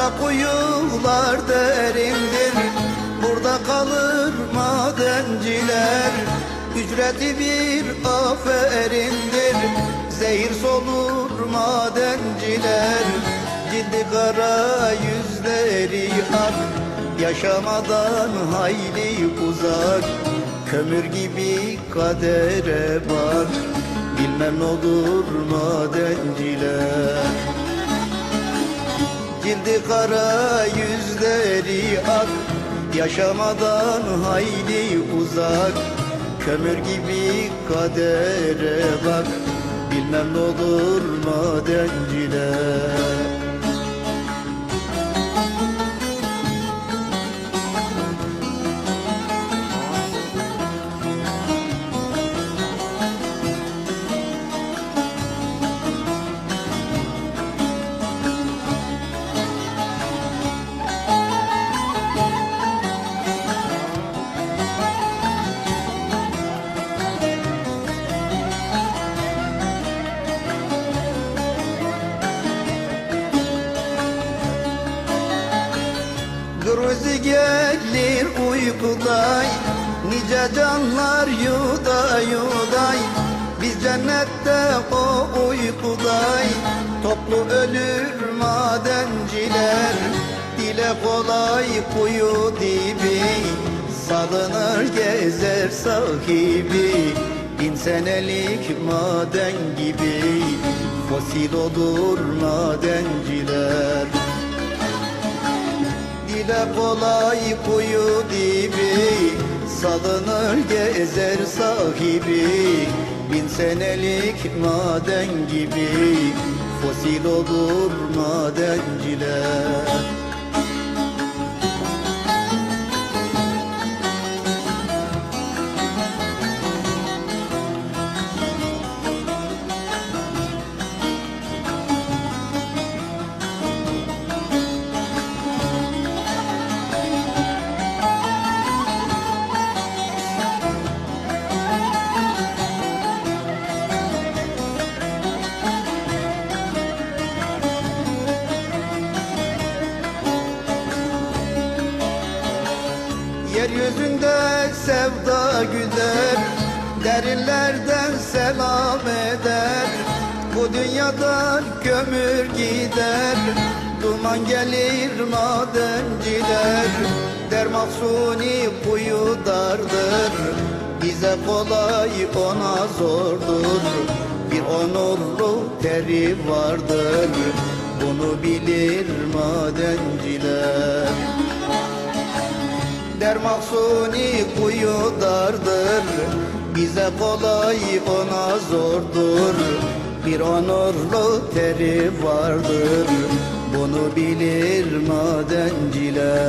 Kara kuyular derindir. Burada kalır madenciler. Ücreti bir aferindir. Zehir solur madenciler. Cildi kara yüzleri ak. Yaşamadan hayli uzak. Kömür gibi kadere bak. Bilmem ne olur madenciler Cildi kara yüzleri ak. Yaşamadan hayli uzak. Kömür gibi kadere bak. Bilmem ne olur madenciler gelir uykuday Nice canlar yuda yuday. Biz cennette o uykuday Toplu ölür madenciler. Dile kolay kuyu dibi Salınır gezer sahibi. Bin senelik maden gibi Fosil olur madenciler kolay kuyu dibi Salınır gezer sahibi. Bin senelik maden gibi Fosil olur madenciler Yeryüzünde sevda güder Derinlerden selam eder. Bu dünyadan kömür gider Duman gelir madenciler Der mahsuni kuyu dardır Bize kolay ona zordur. Bir onurlu teri vardır Der mahsuni kuyu dardır. Bize kolay ona zordur. Bir onurlu teri vardır. Bunu bilir madenciler